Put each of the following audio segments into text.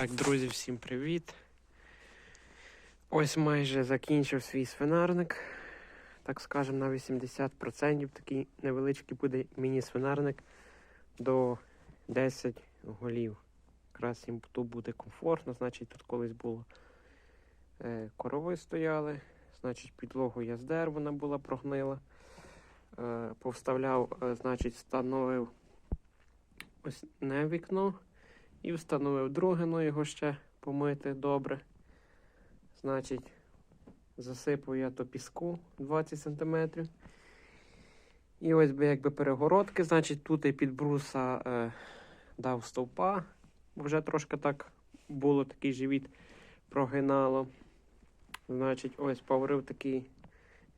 Так, друзі, всім привіт. Ось майже закінчив свій свинарник. Так скажемо, на 80% такий невеличкий буде міні-свинарник до 10 голів. Якраз їм тут буде комфортно, значить тут колись було е, корови стояли, значить підлогу я здер, вона була прогнила. Е, повставляв, е, значить, встановив ось не вікно. І встановив друге, ну його ще помити добре. Значить, засипав я то піску 20 см. І ось би якби перегородки, значить, тут і під бруса е, дав стовпа, бо вже трошки так було такий живіт прогинало. Значить, ось поварив такі,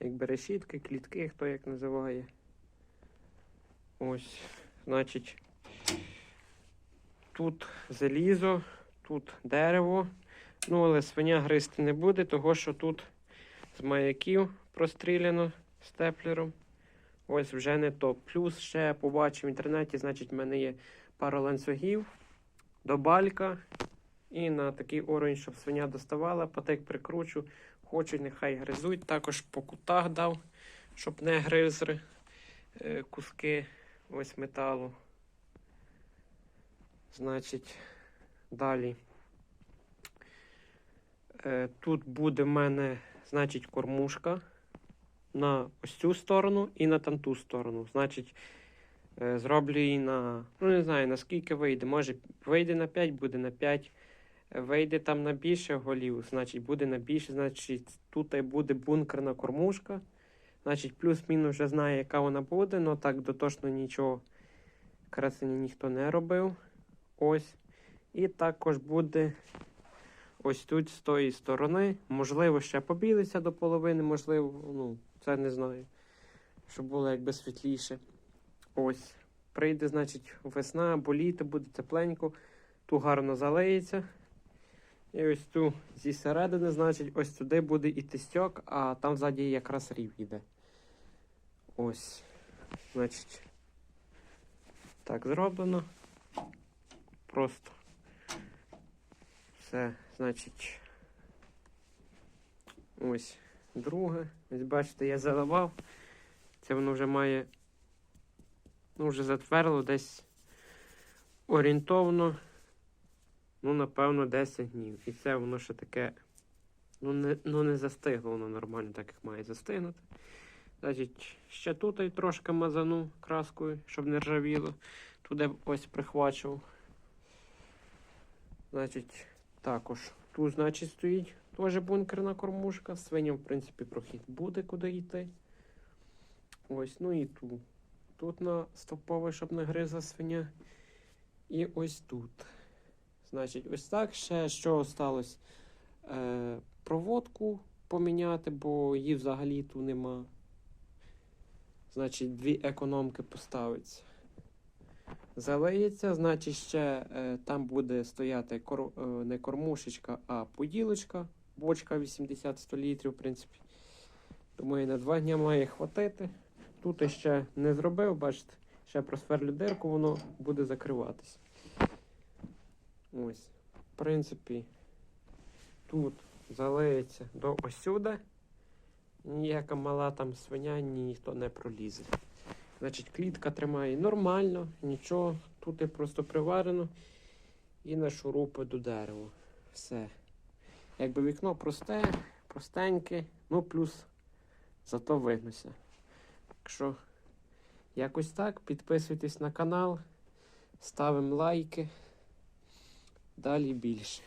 якби решітки, клітки, хто як називає. Ось, значить. Тут залізо, тут дерево. Ну, але свиня гризти не буде, того що тут з маяків простріляно степлером. Ось вже не то. Плюс ще побачив в інтернеті, значить, в мене є пара ланцюгів до балька. І на такий оранж, щоб свиня доставала, патик прикручу. Хочуть, нехай гризуть. Також по кутах дав, щоб не гризли е, куски ось металу. Значить, далі. Е, тут буде в мене, значить, кормушка на ось цю сторону і на там ту сторону. Значить, е, зроблю її на, ну не знаю, наскільки вийде. Може, вийде на 5, буде на 5. Е, Вийде там на більше голів, значить, буде на більше, значить, тут буде бункерна кормушка. Значить, плюс-мінус вже знає, яка вона буде, але так дотошно нічого красення ніхто не робив. Ось. І також буде ось тут з тої сторони. Можливо, ще побілиться до половини, можливо, ну, це не знаю. Щоб було якби світліше. Ось. Прийде, значить, весна або літо, буде тепленько. Ту гарно залиється. І ось ту зі середини, значить, ось туди буде і тестьок, а там ззаді якраз рів йде. Ось. Значить. Так зроблено. Просто все, значить, ось друге. Ось бачите, я заливав. Це воно вже має, ну, вже затверло десь орієнтовно, ну, напевно, 10 днів. І це воно ще таке, ну, не, ну, не застигло воно нормально, так як має застигнути. Значить, ще тут і трошки мазану краскою, щоб не ржавіло. Туди ось прихвачував. Значить, також тут, значить, стоїть теж бункерна кормушка. Свиням, в принципі, прохід буде куди йти. Ось, ну і тут. Тут на стоповий, щоб не гризла свиня. І ось тут. Значить, ось так. Ще що осталось? Е, проводку поміняти, бо її взагалі тут нема. Значить, дві економки поставиться. Залиється, значить, ще е, там буде стояти кор, е, не кормушечка, а поділочка. Бочка 80-100 літрів, в принципі. Думаю, на два дні має хватити. Тут ще не зробив, бачите, ще просверлю дирку, воно буде закриватись. Ось. В принципі, тут залиється до ось сюди. Ніяка мала там свиня, ніхто не пролізе. Значить, клітка тримає нормально, нічого. Тут просто приварено і на шурупи до дерева. Все. Якби вікно просте, простеньке, ну плюс зато вигнуся. Так що, якось так. Підписуйтесь на канал, ставимо лайки. Далі більше.